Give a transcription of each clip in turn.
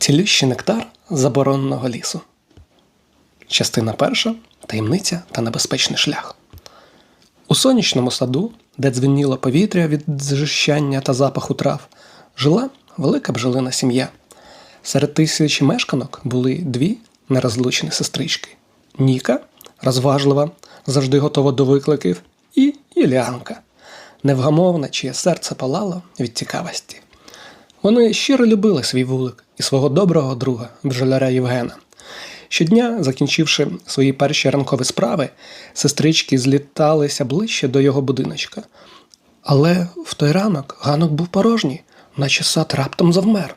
Цілющий нектар забороненого лісу. Частина перша таємниця та небезпечний шлях. У сонячному саду, де дзвеніло повітря від зжищання та запаху трав, жила велика бджолина сім'я. Серед тисячі мешканок були дві нерозлучні сестрички: Ніка, розважлива, завжди готова до викликів, і Юліанка, невгамовна, чиє серце палало від цікавості. Вони щиро любили свій вулик і свого доброго друга, бджоляра Євгена. Щодня, закінчивши свої перші ранкові справи, сестрички зліталися ближче до його будиночка. Але в той ранок ганок був порожній, наче сад раптом завмер.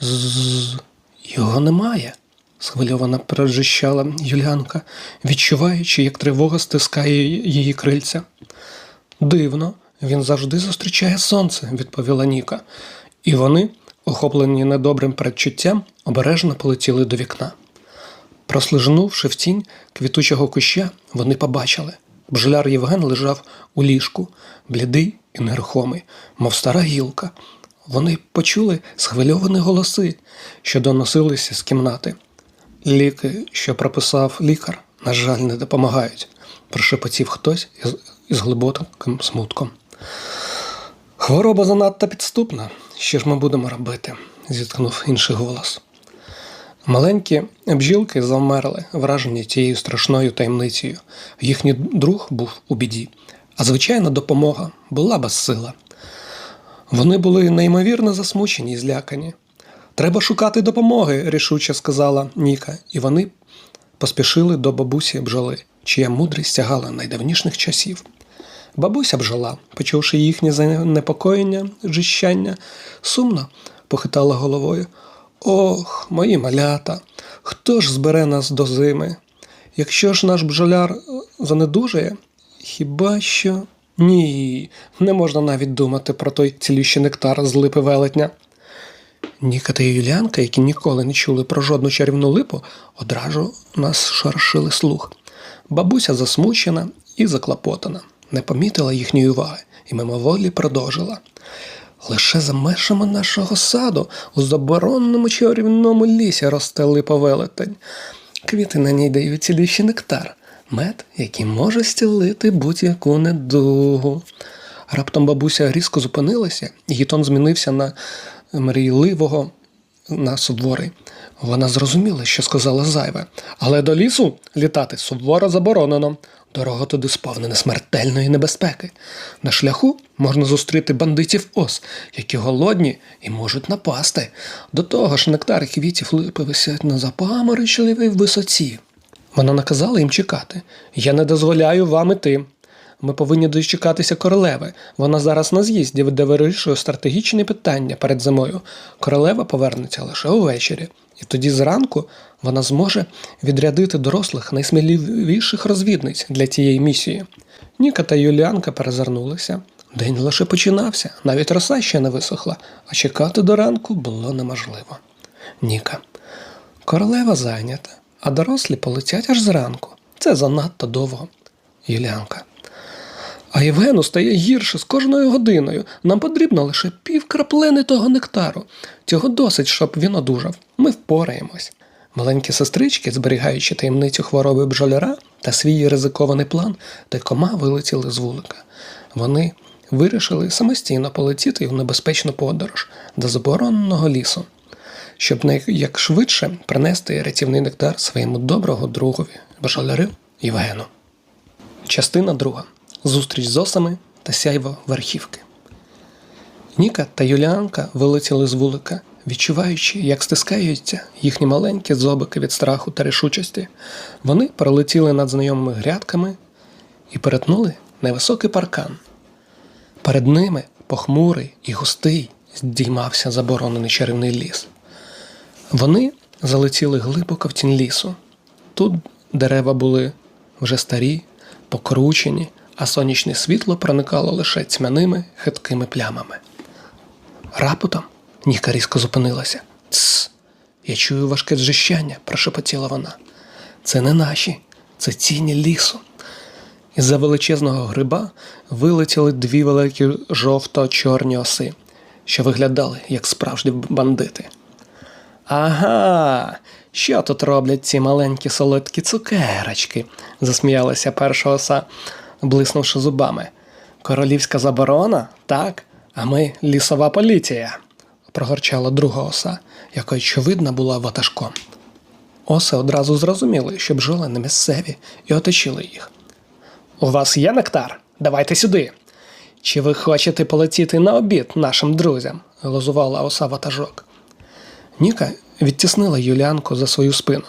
З його немає, схвильовано прожищала Юліанка, відчуваючи, як тривога стискає її крильця. Дивно, він завжди зустрічає сонце, відповіла Ніка. І вони, охоплені недобрим передчуттям, обережно полетіли до вікна. Прослижнувши в тінь квітучого куща, вони побачили. Бжоляр Євген лежав у ліжку, блідий і нерухомий, мов стара гілка. Вони почули схвильовані голоси, що доносилися з кімнати. Ліки, що прописав лікар, на жаль, не допомагають, прошепотів хтось із глибоким смутком. Хвороба занадто підступна. Що ж ми будемо робити? зіткнув інший голос. Маленькі бджілки завмерли, вражені тією страшною таємницею. Їхній друг був у біді, а звичайна допомога була безсила. Вони були неймовірно засмучені і злякані. Треба шукати допомоги, рішуче сказала Ніка, і вони поспішили до бабусі бджоли, чия мудрість сягала найдавніших часів. Бабуся бджола, почувши їхнє занепокоєння, жищання, сумно похитала головою. Ох, мої малята, хто ж збере нас до зими? Якщо ж наш бджоляр занедужає, хіба що ні, не можна навіть думати про той цілющий нектар з липи велетня. Ніка та Юліанка, які ніколи не чули про жодну чарівну липу, одразу нас шаршили слух. Бабуся засмучена і заклопотана, не помітила їхньої уваги і мимоволі продовжила. Лише за межами нашого саду у забороненому чарівному лісі росте липа велетень. Квіти на ній дають цілющий нектар, мед, який може стілити будь-яку недугу. Раптом бабуся різко зупинилася, її тон змінився на мрійливого на суворий. Вона зрозуміла, що сказала зайве, але до лісу літати суворо заборонено. Дорога туди сповнена смертельної небезпеки. На шляху можна зустріти бандитів ос, які голодні і можуть напасти. До того ж, нектар квітів липи висять на запаморочливій висоці. Вона наказала їм чекати. Я не дозволяю вам іти. Ми повинні дочекатися королеви. Вона зараз на з'їзді, де вирішує стратегічні питання перед зимою. Королева повернеться лише увечері, і тоді зранку вона зможе відрядити дорослих найсміливіших розвідниць для тієї місії. Ніка та Юліанка перезирнулися. День лише починався, навіть роса ще не висохла, а чекати до ранку було неможливо. Ніка. Королева зайнята, а дорослі полетять аж зранку. Це занадто довго. Юліанка. А Євгену стає гірше з кожною годиною. Нам потрібно лише пів краплини того нектару. Цього досить, щоб він одужав. Ми впораємось. Маленькі сестрички, зберігаючи таємницю хвороби бджоляра та свій ризикований план, тайкома вилетіли з вулика. Вони вирішили самостійно полетіти в небезпечну подорож до забороненого лісу, щоб якшвидше принести рятівний нектар своєму доброго другові, бджолярю Євгену. Частина друга. Зустріч з осами та сяйво верхівки. Ніка та Юліанка вилетіли з вулика, відчуваючи, як стискаються їхні маленькі зобики від страху та рішучості. Вони пролетіли над знайомими грядками і перетнули невисокий паркан. Перед ними похмурий і густий здіймався заборонений чарівний ліс. Вони залетіли глибоко в тінь лісу. Тут дерева були вже старі, покручені а сонячне світло проникало лише тьмяними хиткими плямами. Рапотом Ніка різко зупинилася. Тсс, я чую важке зжищання, прошепотіла вона. Це не наші, це тіні лісу. Із-за величезного гриба вилетіли дві великі жовто-чорні оси, що виглядали як справжні бандити. Ага, що тут роблять ці маленькі солодкі цукерочки? засміялася перша оса, блиснувши зубами. Королівська заборона? Так, а ми лісова поліція, прогорчала друга оса, яка очевидно була ватажком. Оси одразу зрозуміли, що бджоли не місцеві, і оточили їх. У вас є нектар? Давайте сюди. Чи ви хочете полетіти на обід нашим друзям? глузувала оса ватажок. Ніка відтіснила Юліанку за свою спину.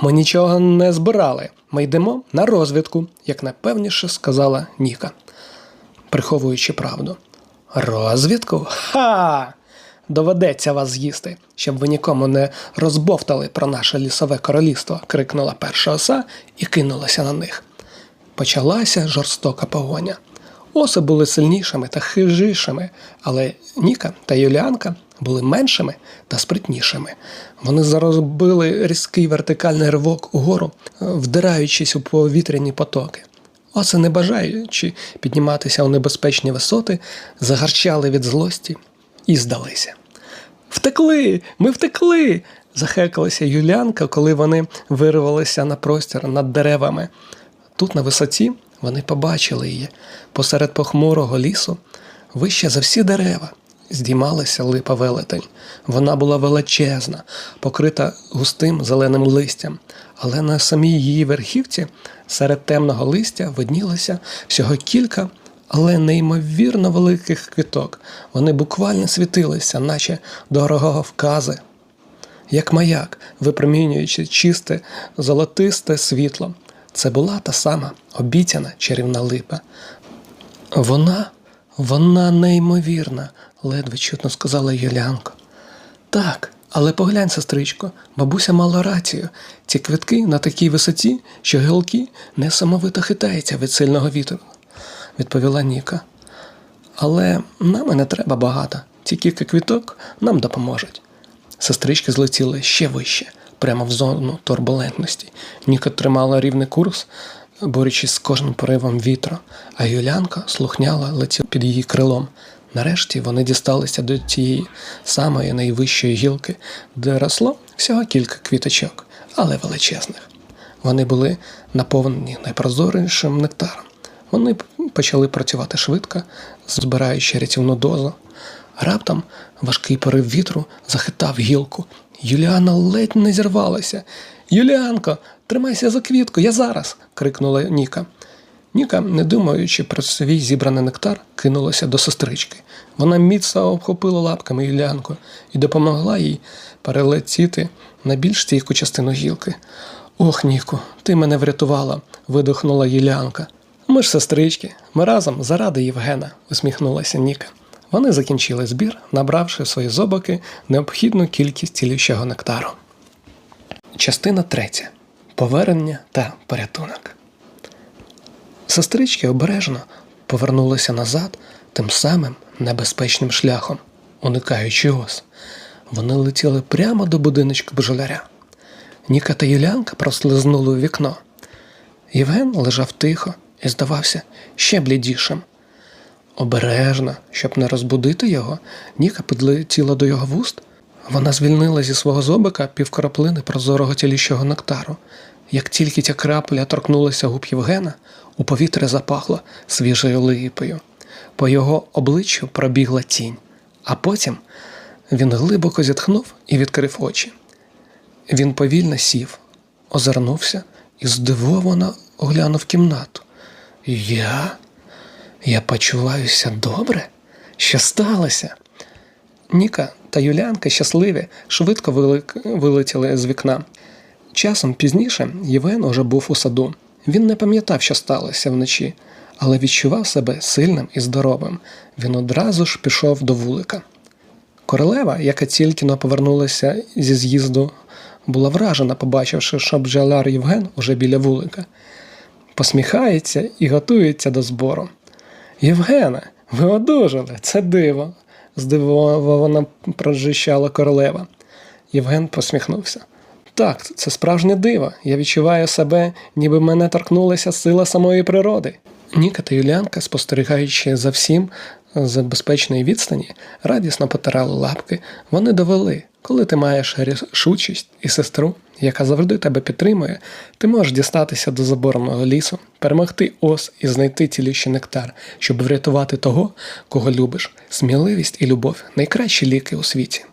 Ми нічого не збирали. Ми йдемо на розвідку, як напевніше сказала Ніка, приховуючи правду. Розвідку? Ха! Доведеться вас з'їсти, щоб ви нікому не розбовтали про наше лісове королівство, крикнула перша оса і кинулася на них. Почалася жорстока погоня. Оси були сильнішими та хижішими, але Ніка та Юліанка були меншими та спритнішими. Вони заробили різкий вертикальний ривок угору, вдираючись у повітряні потоки. Оси, не бажаючи підніматися у небезпечні висоти, загарчали від злості і здалися. Втекли! Ми втекли! захекалася Юліанка, коли вони вирвалися на простір над деревами. Тут, на висоті, вони побачили її. Посеред похмурого лісу, вище за всі дерева, здіймалася липа велетень. Вона була величезна, покрита густим зеленим листям, але на самій її верхівці серед темного листя виднілося всього кілька, але неймовірно великих квіток. Вони буквально світилися, наче дороговкази як маяк, випромінюючи чисте, золотисте світло. Це була та сама обіцяна чарівна липа. Вона, вона неймовірна, ледве чутно сказала Юлянко. Так, але поглянь, сестричко, бабуся мала рацію. Ці квитки на такій висоті, що гілки несамовито хитаються від сильного вітру, відповіла Ніка. Але нам і не треба багато. Ці кілька квіток нам допоможуть. Сестрички злетіли ще вище, прямо в зону турбулентності. Ніка тримала рівний курс, борючись з кожним поривом вітру, а Юлянка слухняла летіла під її крилом. Нарешті вони дісталися до тієї самої найвищої гілки, де росло всього кілька квіточок, але величезних. Вони були наповнені найпрозорішим нектаром. Вони почали працювати швидко, збираючи рятівну дозу. Раптом важкий порив вітру захитав гілку. Юліана ледь не зірвалася. Юліанко, тримайся за квітку, я зараз. крикнула Ніка. Ніка, не думаючи про свій зібраний нектар, кинулася до сестрички. Вона міцно обхопила лапками Юліанку і допомогла їй перелетіти на більш стійку частину гілки. Ох, Ніку, ти мене врятувала, видихнула Юліанка. Ми ж сестрички, ми разом заради Євгена, усміхнулася Ніка. Вони закінчили збір, набравши в свої зобаки необхідну кількість цілющого нектару. Частина третя. Повернення та порятунок. Сестрички обережно повернулися назад тим самим небезпечним шляхом, уникаючи ос. Вони летіли прямо до будиночку бджоляра. Ніка та Юлянка прослизнули у вікно. Євген лежав тихо і здавався ще блідішим. Обережно, щоб не розбудити його, Ніка підлетіла до його вуст. Вона звільнила зі свого зобика півкраплини прозорого тіліщого нектару. Як тільки ця крапля торкнулася губ Євгена, у повітря запахло свіжою липою. По його обличчю пробігла тінь, а потім він глибоко зітхнув і відкрив очі. Він повільно сів, озирнувся і здивовано оглянув кімнату. Я? Я почуваюся добре? Що сталося? Ніка та Юліанка щасливі, швидко вилетіли з вікна. Часом пізніше Євген уже був у саду. Він не пам'ятав, що сталося вночі, але відчував себе сильним і здоровим. Він одразу ж пішов до вулика. Королева, яка тільки но повернулася зі з'їзду, була вражена, побачивши, що бджоляр Євген уже біля вулика. Посміхається і готується до збору. Євгене, ви одужали, це диво, здивовано прожищала королева. Євген посміхнувся. Так, це справжнє диво. Я відчуваю себе, ніби мене торкнулася сила самої природи. Ніка та Юліанка, спостерігаючи за всім, з безпечної відстані радісно потирали лапки. Вони довели, коли ти маєш рішучість і сестру, яка завжди тебе підтримує, ти можеш дістатися до забороненого лісу, перемогти ос і знайти цілющий нектар, щоб врятувати того, кого любиш. Сміливість і любов найкращі ліки у світі.